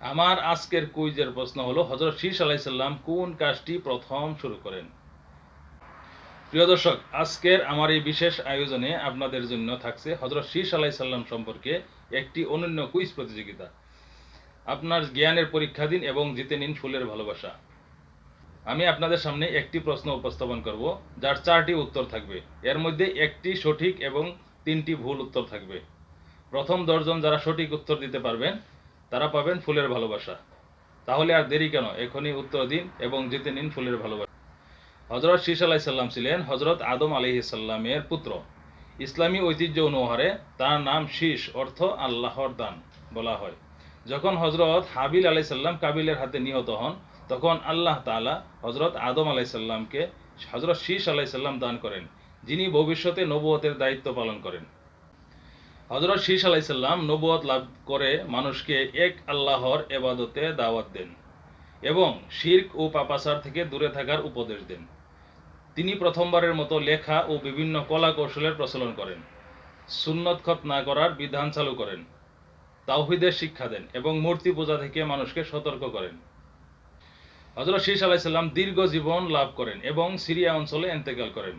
আমার আজকের কুইজের প্রশ্ন হলো হজরত শীষ আলাইসাল্লাম কোন কাজটি প্রথম শুরু করেন? প্রিয় দর্শক, আজকের আমার এই বিশেষ আয়োজনে আপনাদের জন্য থাকছে হজরত শীষ আলাইসাল্লাম সম্পর্কে একটি অনন্য কুইজ প্রতিযোগিতা। আপনার জ্ঞানের পরীক্ষা দিন এবং জিতে নিন ফুলের ভালোবাসা। আমি আপনাদের সামনে একটি প্রশ্ন উপস্থাপন করব, যার চারটি উত্তর থাকবে। এর মধ্যে একটি সঠিক এবং তিনটি ভুল উত্তর থাকবে। প্রথম দশজন যারা সঠিক উত্তর দিতে পারবেন তারা পাবেন ফুলের ভালোবাসা। তাহলে আর দেরি কেন? এখনই উত্তর দিন এবং জিতে নিন ফুলের ভালোবাসা। হজরত শীষ আলাইসাল্লাম ছিলেন হজরত আদম আলিহিসাল্লামের পুত্র। ইসলামী ঐতিহ্য অনুসারে তার নাম শীষ অর্থ আল্লাহর দান বলা হয়। যখন হজরত হাবিল আলাইসাল্লাম কাবিলের হাতে নিহত হন, তখন আল্লাহ তাআলা হজরত আদম আলাইসাল্লামকে হজরত শীষ আলাইসাল্লাম দান করেন, যিনি ভবিষ্যতে নবুয়তের দায়িত্ব পালন করেন। হজরত শীষ আলাইসাল্লাম নবুয়ত লাভ করে মানুষকে এক আল্লাহর এবাদতে দাওয়াত দেন এবং শির্ক ও পাপাসার থেকে দূরে থাকার উপদেশ দেন। তিনি প্রথমবারের মতো লেখা ও বিভিন্ন কলা কৌশলের প্রচলন করেন, সুন্নত খত না করার বিধান চালু করেন, তাওহিদের শিক্ষা দেন এবং মূর্তি পূজা থেকে মানুষকে সতর্ক করেন। হজরত শীষ আলাইসাল্লাম দীর্ঘ জীবন লাভ করেন এবং সিরিয়া অঞ্চলে এন্তেকাল করেন।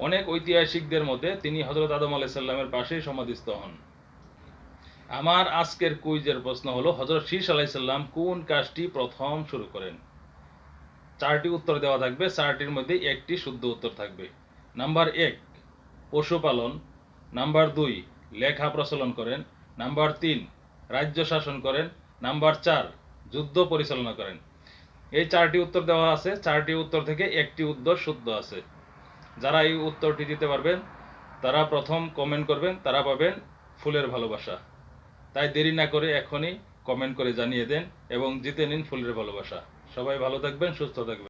অনেক ঐতিহাসিকদের মধ্যে তিনি হজরত আদম আলাইসাল্লামের পাশেই সমাধিস্থ হন। আমার আজকের কুইজের প্রশ্ন হলো হজরত শীষ আলাইসাল্লাম কোন কাজটি প্রথম শুরু করেন? চারটি উত্তর দেওয়া থাকবে, চারটির মধ্যে একটি শুদ্ধ উত্তর থাকবে। নাম্বার এক পশুপালন নাম্বার দুই, লেখা প্রচলন করেন। নাম্বার তিন, রাজ্য শাসন করেন। নাম্বার চার, যুদ্ধ পরিচালনা করেন। এই চারটি উত্তর দেওয়া আছে, চারটি উত্তর থেকে একটি উত্তর শুদ্ধ আছে। যারা এই উত্তরটি দিতে পারবেন, তারা প্রথম কমেন্ট করবেন, তারা পাবেন ফুলের ভালোবাসা। তাই দেরি না করে এখনই কমেন্ট করে জানিয়ে দেন এবং জিতে নিন ফুলের ভালোবাসা। সবাই ভালো থাকবেন, সুস্থ থাকবেন।